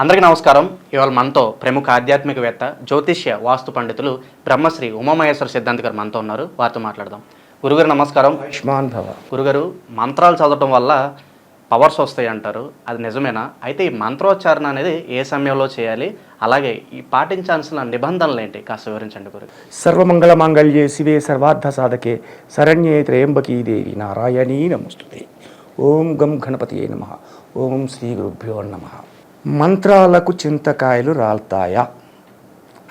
అందరికీ నమస్కారం. ఇవాళ మనతో ప్రముఖ ఆధ్యాత్మికవేత్త జ్యోతిష్య వాస్తు పండితులు బ్రహ్మశ్రీ ఉమామహేశ్వర సిద్ధాంత్ గారు మనతో ఉన్నారు. వారితో మాట్లాడదాం. గురుగారు నమస్కారం. ఆయుష్మాన్ భవ. గురుగారు మంత్రాలు చదవటం వల్ల పవర్స్ వస్తాయి అంటారు. అది నిజమేనా? అయితే ఈ మంత్రోచ్చారణ అనేది ఏ సమయంలో చేయాలి? అలాగే ఈ పాటించాల్సిన నిబంధనలు ఏంటి? కాస్త వివరించండి గురు సర్వమంగళ మాంగళ్యే శివే సర్వార్థ సాధకే శరణ్యే త్రయంబకీ దేవి నారాయణీ నమస్తుతే. ఓం గం గణపతి నమ. ఓం శ్రీ గురుభ్యో నమ. మంత్రాలకు చింతకాయలు రాల్తాయా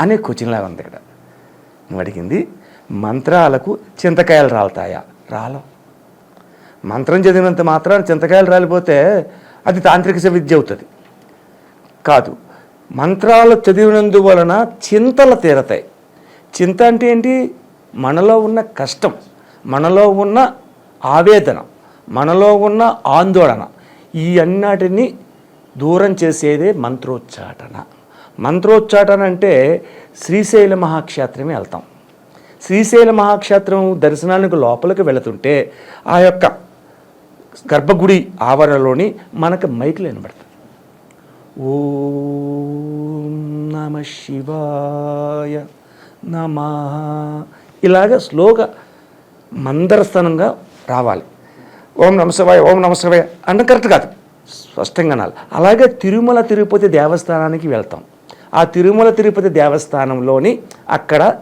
అనే క్వశ్చన్లా ఉంది ఇక్కడ. నువ్వు అడిగింది మంత్రాలకు చింతకాయలు రాలుతాయా? రాలం. మంత్రం చదివినంత మాత్రాన చింతకాయలు రాలిపోతే అది తాంత్రిక విద్య అవుతుంది. కాదు మంత్రాలు చదివినందువలన చింతలు తీరతాయి. చింత అంటే ఏంటి? మనలో ఉన్న కష్టం మనలో ఉన్న ఆవేదన మనలో ఉన్న ఆందోళన ఈ అన్నిటిని దూరం చేసేదే మంత్రోచ్చాటన. మంత్రోచ్చాటన అంటే శ్రీశైల మహాక్షేత్రమే వెళ్తాం. శ్రీశైల మహాక్షేత్రం దర్శనానికి లోపలికి వెళుతుంటే ఆ యొక్క గర్భగుడి ఆవరణలోని మనకు మైకులు వినబడతాయి. ఓం నమ శివాయ నమ. ఇలాగ స్లోగా మందరస్థనంగా రావాలి. ఓం నమ శివాయ ఓం నమ శివాయ అంటే కరెక్ట్ కాదు. స్పష్టంగా అనాలి. అలాగే తిరుమల తిరుపతి దేవస్థానానికి వెళ్తాం. ఆ తిరుమల తిరుపతి దేవస్థానంలోని అక్కడ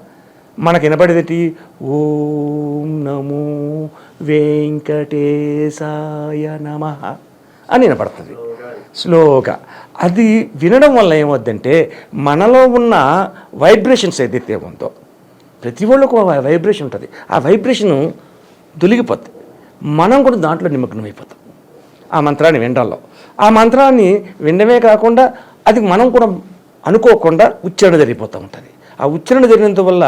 మనకి వినపడేది ఓం నమో వెంకటేశాయ నమ అని వినపడుతుంది. స్లోగా. అది వినడం వల్ల ఏమవుద్దంటే మనలో ఉన్న వైబ్రేషన్స్ ఏదైతే ఉందో ప్రతి వాళ్ళకు ఒక వైబ్రేషన్ ఉంటుంది. ఆ వైబ్రేషను దొలిగిపోతుంది మనం కూడా దాంట్లో నిమగ్నం అయిపోతాం ఆ మంత్రాన్ని వినడంలో. ఆ మంత్రాన్ని వినడమే కాకుండా అది మనం కూడా అనుకోకుండా ఉచ్చారణ జరిగిపోతూ ఉంటుంది. ఆ ఉచ్చారణ జరిగినందు వల్ల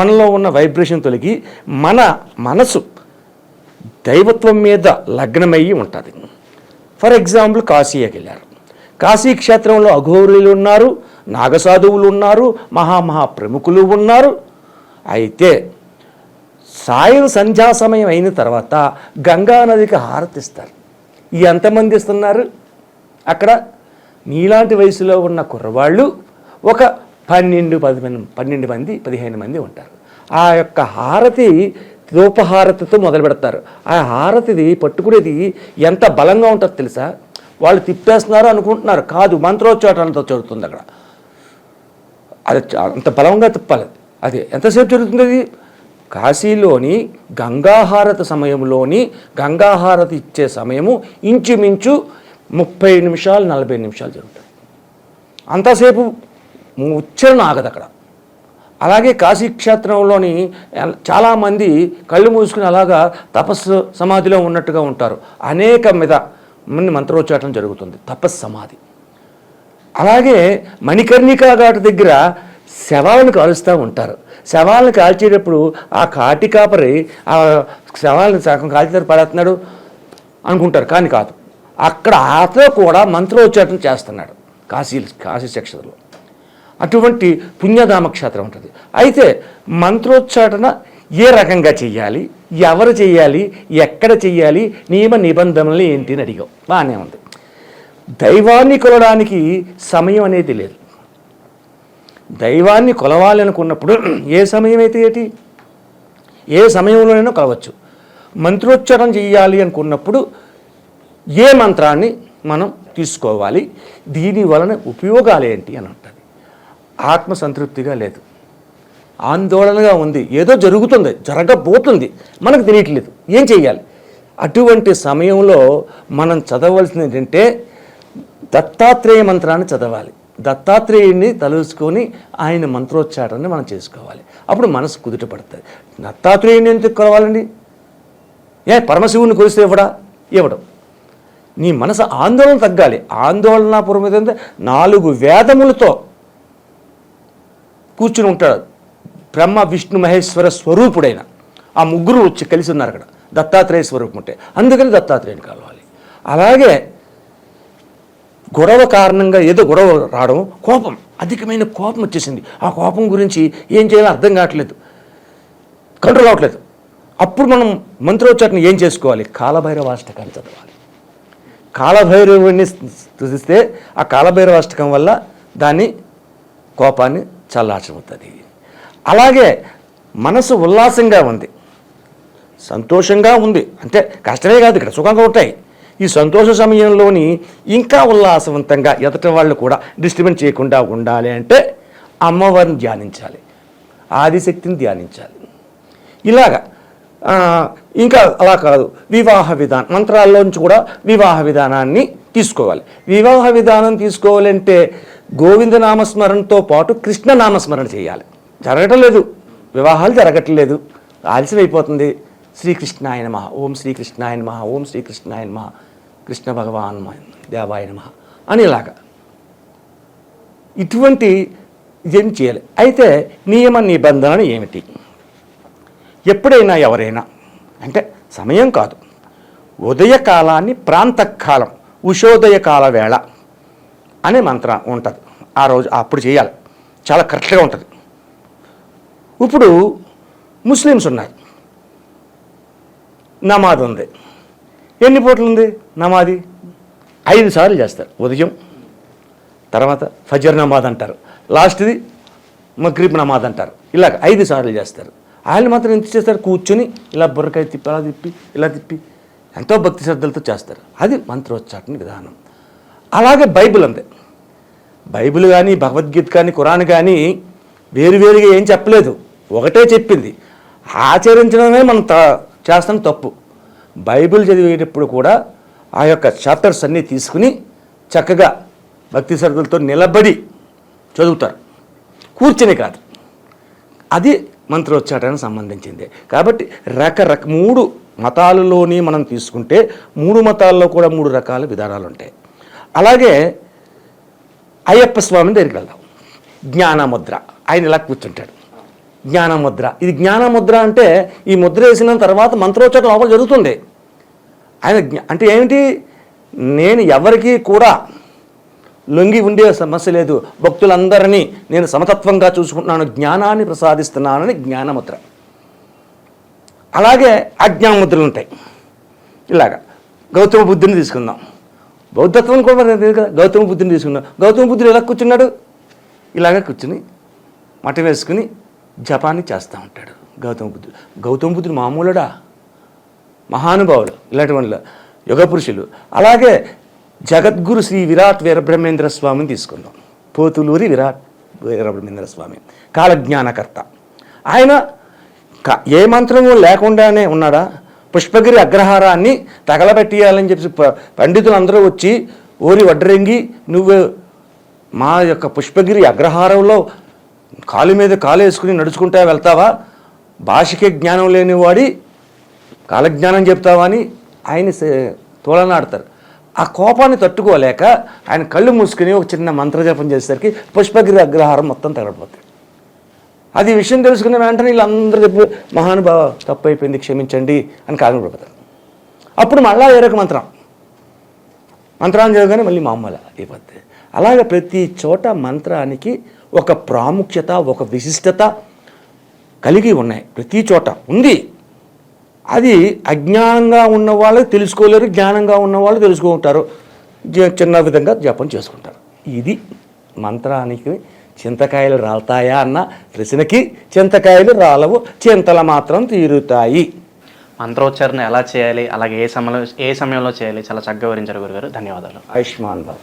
మనలో ఉన్న వైబ్రేషన్ తొలగి మన మనసు దైవత్వం మీద లగ్నమయ్యి ఉంటుంది. ఫర్ ఎగ్జాంపుల్ కాశీకి వెళ్ళారు. కాశీ క్షేత్రంలో అఘోరులు ఉన్నారు నాగసాధువులు ఉన్నారు మహామహా ప్రముఖులు ఉన్నారు. అయితే సాయం సంధ్యా సమయం అయిన తర్వాత గంగా నదికి హారతిస్తారు. ఎంతమంది ఇస్తున్నారు? అక్కడ నీలాంటి వయసులో ఉన్న కుర్రవాళ్ళు ఒక పన్నెండు పది మంది పన్నెండు మంది పదిహేను మంది ఉంటారు. ఆ యొక్క హారతి ధూపహారతితో మొదలు పెడతారు. ఆ హారతిది పట్టుకునేది ఎంత బలంగా ఉంటుందో తెలుసా? వాళ్ళు తిప్పేస్తున్నారు అనుకుంటున్నారు. కాదు మంత్రోచ్చాటనతో జరుగుతుంది అక్కడ. అది అంత బలంగా తిప్పాలి. అది ఎంతసేపు జరుగుతుంది? అది కాశీలోని గంగాహారత సమయంలోని గంగాహారతి ఇచ్చే సమయము ఇంచుమించు ముప్పై నిమిషాలు నలభై నిమిషాలు జరుగుతుంది అంతసేపు ఉచ్చరణ ఆగదు అక్కడ. అలాగే కాశీ క్షేత్రంలోని చాలామంది కళ్ళు మూసుకుని అలాగా తపస్సు సమాధిలో ఉన్నట్టుగా ఉంటారు. అనేక మీద మంది మంత్రోచ్చాటం జరుగుతుంది. తపస్సు సమాధి. అలాగే మణికర్ణికా ఘాట్ దగ్గర శవాలను కాలుస్తూ ఉంటారు. శవాలను కాల్చేటప్పుడు ఆ కాటి కాపరి ఆ శవాలను సగం కాల్చితే పడేస్తున్నాడు అనుకుంటారు కానీ కాదు. అక్కడ ఆతో కూడా మంత్రోచ్చాటన చేస్తున్నాడు కాశీ కాశీ శిక్షలో అటువంటి పుణ్యధామ క్షేత్రం ఉంటుంది. అయితే మంత్రోచ్చాటన ఏ రకంగా చెయ్యాలి? ఎవరు చెయ్యాలి? ఎక్కడ చెయ్యాలి? నియమ నిబంధనలు ఏంటి అని అడిగావు బాగానే ఉంది. దైవాన్ని కొలడానికి సమయం అనేది లేదు. దైవాన్ని కొలవాలి అనుకున్నప్పుడు ఏ సమయం అయితే ఏంటి? ఏ సమయంలోనైనా కొలవచ్చు. మంత్రోచ్చారణ చేయాలి అనుకున్నప్పుడు ఏ మంత్రాన్ని మనం తీసుకోవాలి? దీని వలన ఉపయోగాలు ఏంటి అని ఉంటుంది ఆత్మసంతృప్తిగా లేదు. ఆందోళనగా ఉంది. ఏదో జరుగుతుంది జరగబోతుంది. మనకు తెలియట్లేదు. ఏం చేయాలి? అటువంటి సమయంలో మనం చదవలసింది ఏంటంటే దత్తాత్రేయ మంత్రాన్ని చదవాలి. దత్తాత్రేయుడిని తలుసుకొని ఆయన మంత్రోచ్చారణని మనం చేసుకోవాలి. అప్పుడు మనసు కుదుట పడుతుంది. దత్తాత్రేయుని ఎందుకు కొలవాలండి? ఏ పరమశివుని కొలిస్తే ఇవ్వడా ఇవ్వడం నీ మనసు ఆందోళన తగ్గాలి. ఆందోళన ఆందోళనపూర్వక నాలుగు వేదములతో కూర్చుని ఉంటాడు బ్రహ్మ విష్ణు మహేశ్వర స్వరూపుడైన. ఆ ముగ్గురు వచ్చి కలిసి ఉన్నారు అక్కడ. దత్తాత్రేయ స్వరూపం ఉంటే. అందుకని దత్తాత్రేయుని కలవాలి. అలాగే గొడవ కారణంగా ఏదో గొడవ రావడం కోపం అధికమైన కోపం వచ్చేసింది. ఆ కోపం గురించి ఏం చేయాలో అర్థం కావట్లేదు. కంట్రోల్ అవ్వట్లేదు అప్పుడు మనం మంత్రోచ్చారణ ఏం చేసుకోవాలి? కాలభైరవాష్టకాన్ని చదవాలి. కాలభైరవుని స్థుతిస్తే ఆ కాలభైరవ అష్టకం వల్ల దాన్ని కోపాన్ని చల్లార్చమవుతుంది అలాగే మనసు ఉల్లాసంగా ఉంది. సంతోషంగా ఉంది. అంటే కష్టమే కాదు ఇక్కడ సుఖంగా ఉంటాయి. ఈ సంతోష సమయంలోని ఇంకా ఉల్లాసవంతంగా ఎదటి వాళ్ళు కూడా డిస్టర్బెన్స్ చేయకుండా ఉండాలి అంటే అమ్మవారిని ధ్యానించాలి ఆదిశక్తిని ధ్యానించాలి. ఇలాగా ఇంకా అలా కాదు వివాహ విధానం మంత్రాల్లోంచి కూడా వివాహ విధానాన్ని తీసుకోవాలి. వివాహ విధానం తీసుకోవాలంటే గోవింద నామస్మరణతో పాటు కృష్ణ నామస్మరణ చేయాలి. జరగటలేదు వివాహాలు జరగట్లేదు ఆలస్యం అయిపోతుంది శ్రీకృష్ణాయన మహా ఓం శ్రీకృష్ణాయన మహా ఓం శ్రీకృష్ణాయన మహా కృష్ణ భగవాన్ దేవాయ నమ అని ఇలాగా ఇటువంటి ఏం చేయాలి? అయితే నియమ నిబంధన ఏమిటి? ఎప్పుడైనా ఎవరైనా అంటే సమయం కాదు ఉదయకాలాన్ని ప్రాంతకాలం ఉషోదయకాల వేళ అనే మంత్రం ఉంటుంది. ఆ రోజు అప్పుడు చేయాలి. చాలా కరెక్ట్గా ఉంటుంది. ఇప్పుడు ముస్లిమ్స్ ఉన్నారు. నమాజ్ ఉంది. ఎన్ని పూటలు ఉంది నమాది? ఐదు సార్లు చేస్తారు ఉదయం తర్వాత ఫజర్ నమాజ్ అంటారు. లాస్ట్ది మగ్రీబ్ నమాజ్ అంటారు. ఇలాగ ఐదు సార్లు చేస్తారు. ఆయన మాత్రం ఎంత చేస్తారు? కూర్చొని ఇలా బుర్రకాయ తిప్పి అలా తిప్పి ఇలా తిప్పి ఎంతో భక్తి శ్రద్ధలతో చేస్తారు. అది మంత్రోచ్చాటన విధానం. అలాగే బైబిల్ ఉంది. బైబిల్ కానీ భగవద్గీత కానీ కురాన్ కానీ వేరువేరుగా ఏం చెప్పలేదు. ఒకటే చెప్పింది. ఆచరించడమే మనం త చేస్తాం తప్పు. బైబిల్ చదివేటప్పుడు కూడా ఆ యొక్క చాప్టర్స్ అన్నీ తీసుకుని చక్కగా భక్తి శ్రద్ధలతో నిలబడి చదువుతారు. కూర్చొని కాదు. అది మంత్రోచ్చాటానికి సంబంధించింది. కాబట్టి రకరక మూడు మతాలలోని మనం తీసుకుంటే మూడు మతాల్లో కూడా మూడు రకాల విధానాలు ఉంటాయి అలాగే అయ్యప్ప స్వామి దగ్గరికి వెళ్దాం? జ్ఞానముద్ర. ఆయన ఇలా కూర్చుంటాడు. జ్ఞానముద్ర. ఇది జ్ఞానముద్ర అంటే ఈ ముద్ర వేసిన తర్వాత మంత్రోచ్చాటం లోపల జరుగుతుంది. ఆయన అంటే ఏమిటి? నేను ఎవరికీ కూడా లొంగి ఉండే సమస్య లేదు. భక్తులందరినీ నేను సమతత్వంగా చూసుకుంటున్నాను జ్ఞానాన్ని ప్రసాదిస్తున్నానని జ్ఞానముద్ర. అలాగే అజ్ఞానముద్రలు ఉంటాయి. ఇలాగా. గౌతమ బుద్ధుని తీసుకుందాం. బౌద్ధత్వం కూడా తెలియదు కదా? గౌతమ బుద్ధుని తీసుకుందాం. గౌతమ బుద్ధుడు ఎలా కూర్చున్నాడు? ఇలాగ కూర్చుని మట వేసుకుని జపాన్ని చేస్తూ ఉంటాడు. గౌతమ బుద్ధుడు. గౌతమ బుద్ధుడు మామూలుడా? మహానుభావులు ఇలాంటి వాళ్ళు యుగ పురుషులు అలాగే జగద్గురు శ్రీ విరాట్ వీరబ్రహ్మేంద్ర స్వామిని తీసుకుందాం. పోతులూరి విరాట్ వీరబ్రహ్మేంద్ర స్వామి. కాలజ్ఞానకర్త. ఆయన ఏ మంత్రము లేకుండానే ఉన్నాడా? పుష్పగిరి అగ్రహారాన్ని తగలబెట్టియాలని చెప్పి ప- పండితులు అందరూ వచ్చి ఓరి వడ్రంగి నువ్వు మా యొక్క పుష్పగిరి అగ్రహారంలో కాలు మీద కాలు వేసుకుని నడుచుకుంటా వెళ్తావా? భాషకే జ్ఞానం లేనివాడి కాలజ్ఞానం చెప్తావా అని ఆయన తోళనాడతారు ఆ కోపాన్ని తట్టుకోలేక ఆయన కళ్ళు మూసుకుని ఒక చిన్న మంత్రజపం చేసేసరికి పుష్పగిరి అగ్రహారం మొత్తం తగలపోతాయి అది విషయం తెలుసుకున్న వెంటనే వీళ్ళందరూ చెప్పు మహానుభావ తప్పు అయిపోయింది క్షమించండి అని కాలం పడిపోతారు అప్పుడు మళ్ళా వేరొక మంత్రం. మంత్రాన్ని చదవగానే మళ్ళీ మామూలు అయిపోద్ది. అలాగే ప్రతి చోట మంత్రానికి ఒక ప్రాముఖ్యత ఒక విశిష్టత కలిగి ఉన్నాయి. ప్రతి చోట ఉంది. అది అజ్ఞానంగా ఉన్న వాళ్ళు తెలుసుకోలేరు జ్ఞానంగా ఉన్న వాళ్ళు తెలుసుకుంటారు. చిన్న విధంగా జపం చేసుకుంటారు. ఇది మంత్రానికి చింతకాయలు రాలుతాయా అన్న ప్రశ్నకి చింతకాయలు రాలవు చింతలు మాత్రం తీరుతాయి. మంత్రోచ్చారణ ఎలా చేయాలి? అలాగే ఏ సమయంలో ఏ సమయంలో చేయాలి? చాలా చక్కగా వివరించారు గురుగారు. ధన్యవాదాలు. ఆయుష్మాన్ భవ